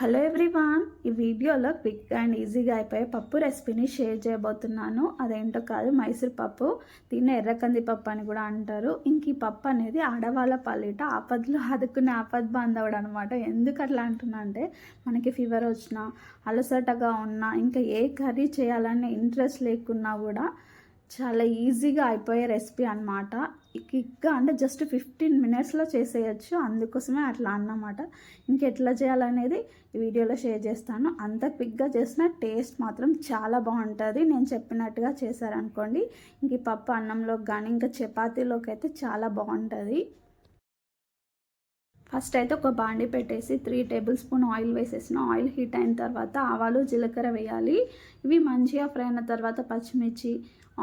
Hello everyone ఈ వీడియోలో quick and ఈజీగా అయిపోయే పప్పు రెసిపీని షేర్ చేయబోతున్నాను. అదేంటో కాదు మైసూర్ పప్పు దీన్ని ఎర్రకంది పప్పు అని కూడా అంటారు. ఇంక ఈ పప్పు అనేది ఆడవాళ్ళ పల్లిట ఆపదలో ఆదుకునే ఆపద్ బాంధవుడు అనమాట ఎందుకు అట్లా అంటున్నా అంటే మనకి ఫీవర్ వచ్చినా అలసటగా ఉన్నా ఇంకా ఏ కర్రీ చేయాలనే ఇంట్రెస్ట్ లేకున్నా కూడా చాలా ఈజీగా అయిపోయే రెసిపీ అనమాట క్విక్గా అంటే జస్ట్ ఫిఫ్టీన్ మినిట్స్లో చేసేయచ్చు. అందుకోసమే అట్లా అన్నమాట. ఇంకెట్లా చేయాలనేది వీడియోలో షేర్ చేస్తాను. అంత క్విక్గా చేసిన టేస్ట్ మాత్రం చాలా బాగుంటుంది. నేను చెప్పినట్టుగా చేశారనుకోండి ఇంక పప్పు అన్నంలోకి కానీ ఇంకా చపాతీలోకి అయితే చాలా బాగుంటుంది. ఫస్ట్ అయితే ఒక బాండి పెట్టేసి త్రీ టేబుల్ స్పూన్ ఆయిల్ వేసేసిన. ఆయిల్ హీట్ అయిన తర్వాత ఆవాలు జీలకర్ర వేయాలి. ఇవి మంచిగా ఫ్రై అయిన తర్వాత పచ్చిమిర్చి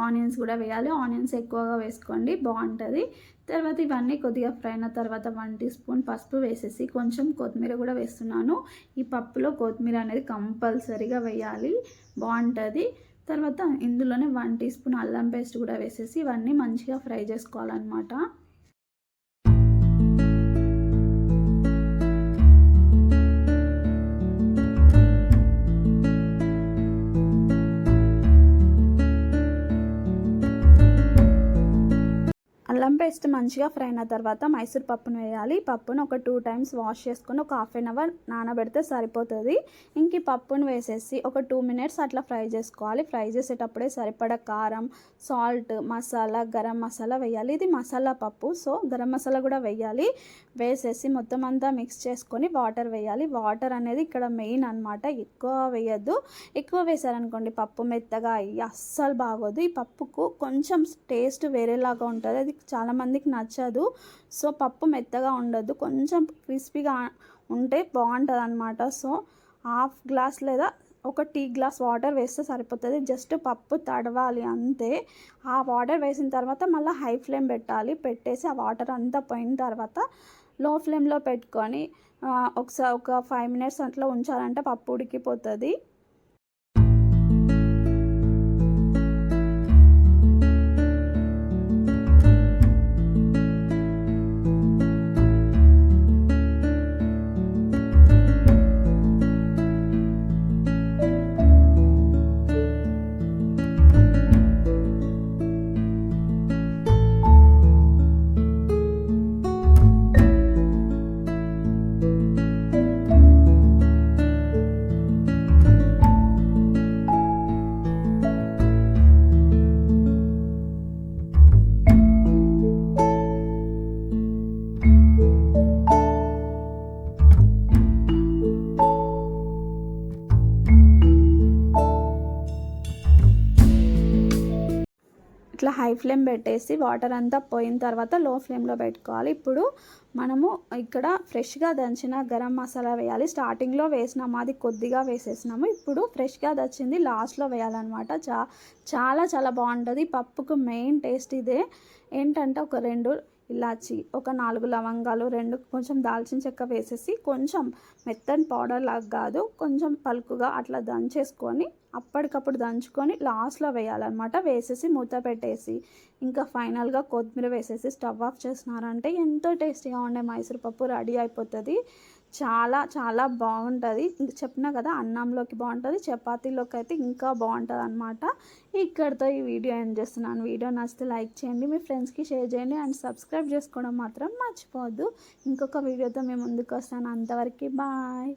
ఆనియన్స్ కూడా వేయాలి. ఆనియన్స్ ఎక్కువగా వేసుకోండి బాగుంటుంది. తర్వాత ఇవన్నీ కొద్దిగా ఫ్రై అయిన తర్వాత వన్ టీ స్పూన్ పసుపు వేసేసి కొంచెం కొత్తిమీర కూడా వేస్తున్నాను. ఈ పప్పులో కొత్తిమీర అనేది కంపల్సరీగా వేయాలి. బాగుంటుంది. తర్వాత ఇందులోనే వన్ టీ స్పూన్ అల్లం పేస్ట్ కూడా వేసేసి ఇవన్నీ మంచిగా ఫ్రై చేసుకోవాలన్నమాట. పేస్ట్ మంచిగా ఫ్రై అయిన తర్వాత మైసూర్ పప్పును వేయాలి. పప్పును ఒక టూ టైమ్స్ వాష్ చేసుకొని ఒక హాఫ్ అన్ అవర్ నానబెడితే సరిపోతుంది. ఇంక ఈ పప్పును వేసేసి ఒక టూ మినిట్స్ అట్లా ఫ్రై చేసుకోవాలి. ఫ్రై చేసేటప్పుడే సరిపడ కారం సాల్ట్ మసాలా గరం మసాలా వేయాలి. ఇది మసాలా పప్పు సో గరం మసాలా కూడా వేయాలి. వేసేసి మొత్తం అంతా మిక్స్ చేసుకొని వాటర్ వేయాలి. వాటర్ అనేది ఇక్కడ మెయిన్ అనమాట ఎక్కువ వేయద్దు. ఎక్కువ వేసారనుకోండి పప్పు మెత్తగా అయ్యి అస్సలు బాగోదు. ఈ పప్పుకు కొంచెం టేస్ట్ వేరేలాగా ఉంటుంది. అది చాలా చాలామందికి నచ్చదు. సో పప్పు మెత్తగా ఉండదు కొంచెం క్రిస్పీగా ఉంటే బాగుంటుంది అనమాట సో హాఫ్ గ్లాస్ లేదా ఒక టీ గ్లాస్ వాటర్ వేస్తే సరిపోతుంది. జస్ట్ పప్పు తడవాలి అంతే. ఆ వాటర్ వేసిన తర్వాత మళ్ళీ హై ఫ్లేమ్ పెట్టాలి. పెట్టేసి ఆ వాటర్ అంతా పోయిన తర్వాత లో ఫ్లేమ్లో పెట్టుకొని ఒకసారి ఒక ఫైవ్ మినిట్స్ అట్లా ఉంచాలంటే పప్పు ఉడికిపోతుంది. ఇట్లా హై ఫ్లేమ్ పెట్టేసి వాటర్ అంతా పోయిన తర్వాత లో ఫ్లేమ్లో పెట్టుకోవాలి. ఇప్పుడు మనము ఇక్కడ ఫ్రెష్గా దంచిన గరం మసాలా వేయాలి. స్టార్టింగ్లో వేసినాము అది కొద్దిగా వేసేసినాము. ఇప్పుడు ఫ్రెష్గా దచ్చింది లాస్ట్లో వేయాలన్నమాట. చా చాలా చాలా బాగుంటుంది. పప్పుకు మెయిన్ టేస్ట్ ఇదే. ఏంటంటే ఒక రెండు ఇలాచి ఒక నాలుగు లవంగాలు రెండు కొంచెం దాల్చిన చెక్క వేసేసి కొంచెం మెత్తని పౌడర్ లాగా కాదు కొంచెం పలుకుగా అట్లా దంచేసుకొని అప్పటికప్పుడు దంచుకొని లాస్ట్లో వేయాలన్నమాట. వేసేసి మూత పెట్టేసి ఇంకా ఫైనల్గా కొత్తిమీర వేసేసి స్టవ్ ఆఫ్ చేసినారంటే ఎంతో టేస్టీగా ఉండే మైసూర్ పప్పు రెడీ అయిపోతుంది. చాలా చాలా బాగుంటుంది. చెప్పినా కదా అన్నంలోకి బాగుంటుంది చపాతీలోకి అయితే ఇంకా బాగుంటుంది అనమాట ఇక్కడితో ఈ వీడియో ఎండ్ చేస్తున్నాను. వీడియో నచ్చితే లైక్ చేయండి మీ ఫ్రెండ్స్కి షేర్ చేయండి అండ్ సబ్స్క్రైబ్ చేసుకోవడం మాత్రం మర్చిపోవద్దు. ఇంకొక వీడియోతో మేము ముందుకు వస్తాను. అంతవరకు బాయ్.